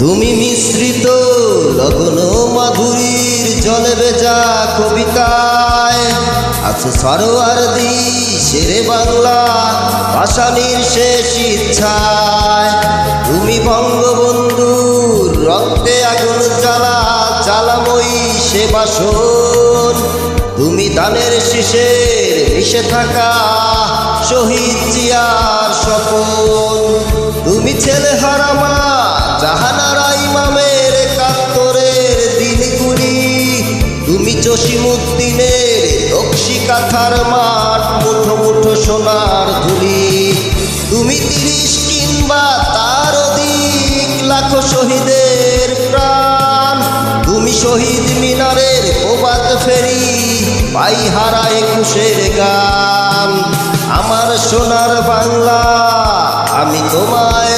তুমি মিশ্রিত, লগ্ন মাধুরীর জলে বেজা কবিতায়। আছে সরোয়ার দি, শেরে বাংলা ভাষানির শেষ ইচ্ছায়। তুমি বঙ্গবন্ধুর রক্তে আগুন জ্বালা, জ্বালাময়ী সে বাসন। তুমি দানের শীষের মিশে থাকা, শহীদ জিয়ার স্বপন। তুমি ছেলে হারামা জাহানারা ইমামের একাত্তরের দিনগুলি, তুমি জসিমুদ্দিনের মাঠ, মুঠো মুঠো সোনার ধুলি। তুমি তিরিশ কিংবা তার অধিক শহীদের প্রাণ। তুমি শহীদ মিনারের প্রবাদ ফেরি পাই হারা একুশের গান। আমার সোনার বাংলা, আমি তোমায়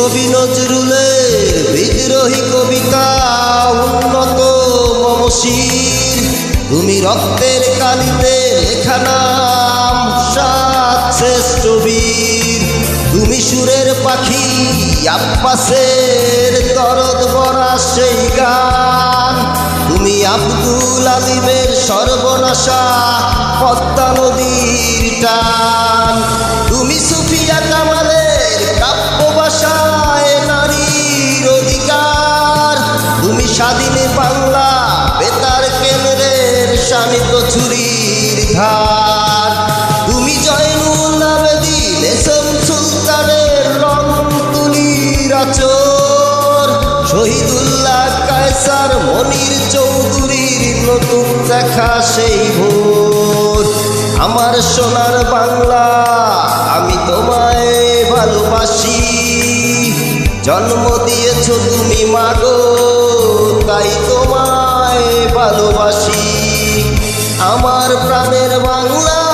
কবি নজরুলের বিদ্রোহী কবিতা উন্নত মমশির তুমি রক্তের কালিতে লেখা সাত শ্রেষ্ঠ বীর। তুমি সুরের পাখি আব্বাসের দরদ বরা সেই গান। তুমি আব্দুল আলিমের সর্বনাশা পদ্মা নদীর টান। তুমি সুফিয়া কামালের মনির চৌধুরীর নতুন দেখা সেই ভোর আমার সোনার বাংলা, আমি তোমায় ভালোবাসি। জন্ম দিয়েছ তুমি মাগো, তাই তোমায় ভালোবাসি। আমার প্রাণের বাংলা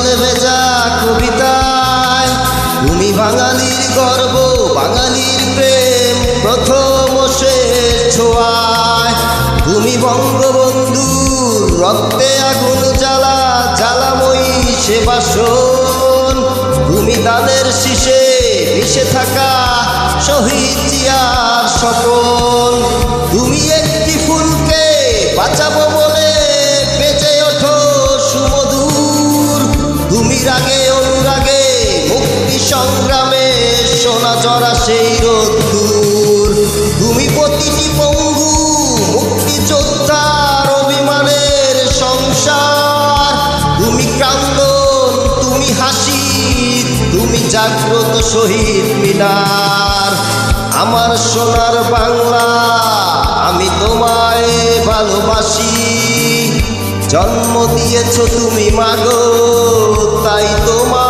জলে ভেজা কবিতায়। তুমি বাঙালির গর্ব, বাঙালির প্রেম, প্রথম শেষ ছোঁয়ায়। তুমি বঙ্গবন্ধু, রক্তে আগুন জ্বালা, জ্বালাময়ী সেবা বাসন তুমি দানের শীষে মিশে থাকা শহীদ জিয়ার স্বপন। তুমি সংগ্রামে সোনা জরা সেই রোদ্দুর তুমি প্রতিটি পঙ্গু মুক্তিযোদ্ধার অভিমানের সংসার। তুমি ক্রান্দন, তুমি হাসি, তুমি জাগ্রত শহীদ মিনার। আমার সোনার বাংলা আমি তোমায় ভালোবাসি। জন্ম দিয়েছ তুমি মাগো, তাই তোমায়